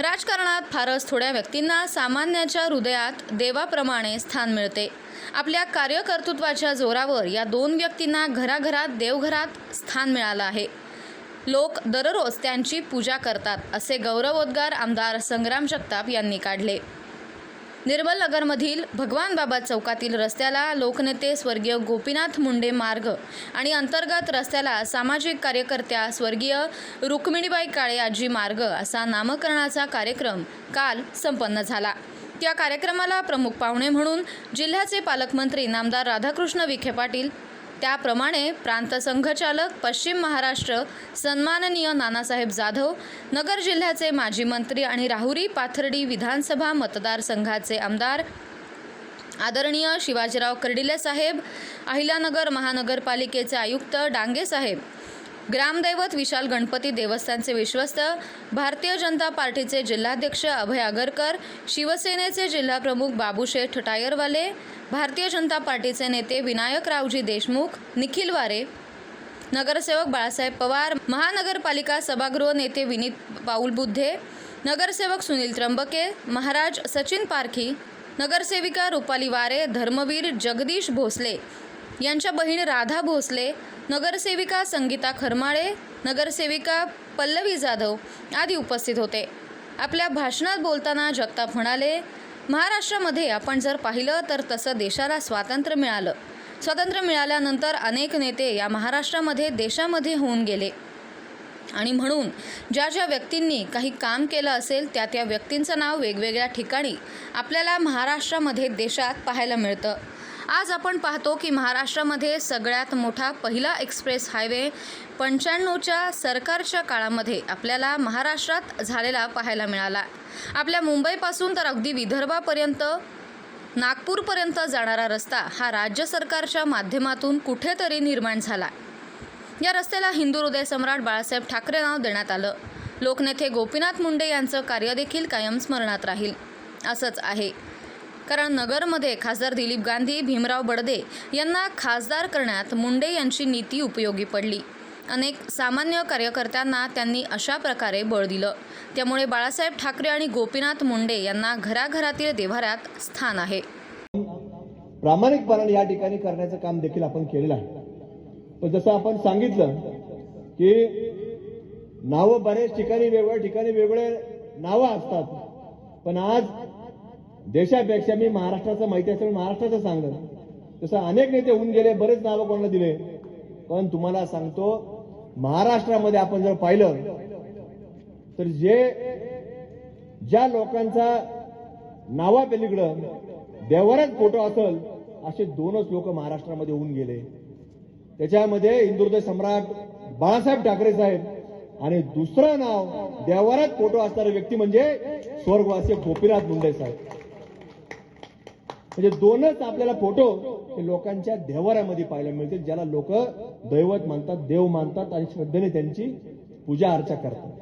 राजकारणात फारच थोड्या व्यक्तींना सामान्याच्या हृदयात देवाप्रमाणे स्थान मिळते. आपल्या कार्यकर्तृत्वाच्या जोरावर या दोन व्यक्तींना घराघरात देवघरात स्थान मिळालं आहे. लोक दररोज त्यांची पूजा करतात असे गौरवोद्गार आमदार संग्राम जगताप यांनी काढले. निर्मल नगरमधील भगवान बाबा चौकातील रस्त्याला लोकनेते स्वर्गीय गोपीनाथ मुंडे मार्ग आणि अंतर्गत रस्त्याला सामाजिक कार्यकर्त्या स्वर्गीय रुक्मिणीबाई काळे आजी मार्ग असा नामकरणाचा कार्यक्रम काल संपन्न झाला. त्या कार्यक्रमाला प्रमुख पाहुणे म्हणून जिल्ह्याचे पालकमंत्री नामदार राधाकृष्ण विखे पाटील त्याप्रमाणे प्रांत संघचालक पश्चिम महाराष्ट्र सन्माननीय नानासाहेब जाधव नगर जिल्ह्याचे माजी मंत्री आणि राहुरी पाथर्डी विधानसभा मतदारसंघाचे आमदार आदरणीय शिवाजीराव कर्डिले साहेब अहिल्यानगर महानगरपालिकेचे आयुक्त डांगे साहेब ग्रामदैवत विशाल गणपती देवस्थानचे विश्वस्त भारतीय जनता पार्टीचे जिल्हाध्यक्ष अभय आगरकर शिवसेनेचे जिल्हाप्रमुख बाबूशेठ टायरवाले भारतीय जनता पार्टीचे नेते विनायकरावजी देशमुख निखिल वारे नगरसेवक बाळासाहेब पवार महानगरपालिका सभागृह नेते विनीत पाऊल बुद्धे नगरसेवक सुनील त्र्यंबके महाराज सचिन पारखी नगरसेविका रुपाली वारे धर्मवीर जगदीश भोसले यांच्या बहीण राधा भोसले नगरसेविका संगीता खरमाळे नगरसेविका पल्लवी जाधव आदी उपस्थित होते. आपल्या भाषणात बोलताना जगताप म्हणाले महाराष्ट्रामध्ये आपण जर पाहिलं तर तसं देशाला स्वातंत्र्य मिळालं. स्वातंत्र्य मिळाल्यानंतर अनेक नेते या महाराष्ट्रामध्ये देशामध्ये होऊन गेले. आणि म्हणून ज्या ज्या व्यक्तींनी काही काम केलं असेल त्या त्या व्यक्तींचं नाव वेगवेगळ्या ठिकाणी आपल्याला महाराष्ट्रामध्ये देशात पाहायला मिळतं. आज आपण पाहतो की महाराष्ट्रामध्ये सगळ्यात मोठा पहिला एक्सप्रेस हायवे पंच्याण्णवच्या सरकारच्या काळामध्ये आपल्याला महाराष्ट्रात झालेला पाहायला मिळाला. आपल्या मुंबईपासून तर अगदी विदर्भापर्यंत नागपूरपर्यंत जाणारा रस्ता हा राज्य सरकारच्या माध्यमातून कुठेतरी निर्माण झाला. या रस्त्याला हिंदू हृदय सम्राट बाळासाहेब ठाकरे नाव देण्यात आलं. लोकनेते गोपीनाथ मुंडे यांचं कार्यदेखील कायम स्मरणात राहील. असंच आहे. कारण नगरमध्ये खासदार दिलीप गांधी भीमराव बडदे यांना खासदार करण्यात मुंडे यांची नीती उपयोगी पडली. अनेक सामान्य कार्यकर्त्यांना त्यांनी अशा प्रकारे बळ दिलं. त्यामुळे बाळासाहेब ठाकरे आणि गोपीनाथ मुंडे यांना घराघरातील देव्हाऱ्यात स्थान आहे. प्रामाणिकपणाने या ठिकाणी करण्याचं काम देखील आपण केलेलं आहे. पण जसं आपण सांगितलं की नावं बऱ्याच ठिकाणी वेगवेगळ्या ठिकाणी वेगवेगळे नावं असतात. पण आज देशापेक्षा मी महाराष्ट्राचं माहिती असेल महाराष्ट्राचं सांगलं तसं अनेक नेते होऊन गेले बरेच नावं कोणाला दिले. पण तुम्हाला सांगतो महाराष्ट्रामध्ये आपण जर पाहिलं तर जे ज्या लोकांचा नावापलीकडं देवारात फोटो असेल असे दोनच लोक महाराष्ट्रामध्ये होऊन गेले. त्याच्यामध्ये हिंदुहृदय सम्राट बाळासाहेब ठाकरे साहेब आणि दुसरं नाव देवारात फोटो असणारे व्यक्ती म्हणजे स्वर्गवासी गोपीनाथ मुंडे साहेब. म्हणजे दोनच आपल्याला फोटो हे लोकांच्या देवारामध्ये पाहायला मिळतील ज्याला लोक दैवत मानतात देव मानतात आणि श्रद्धेने त्यांची पूजा अर्चा करतात.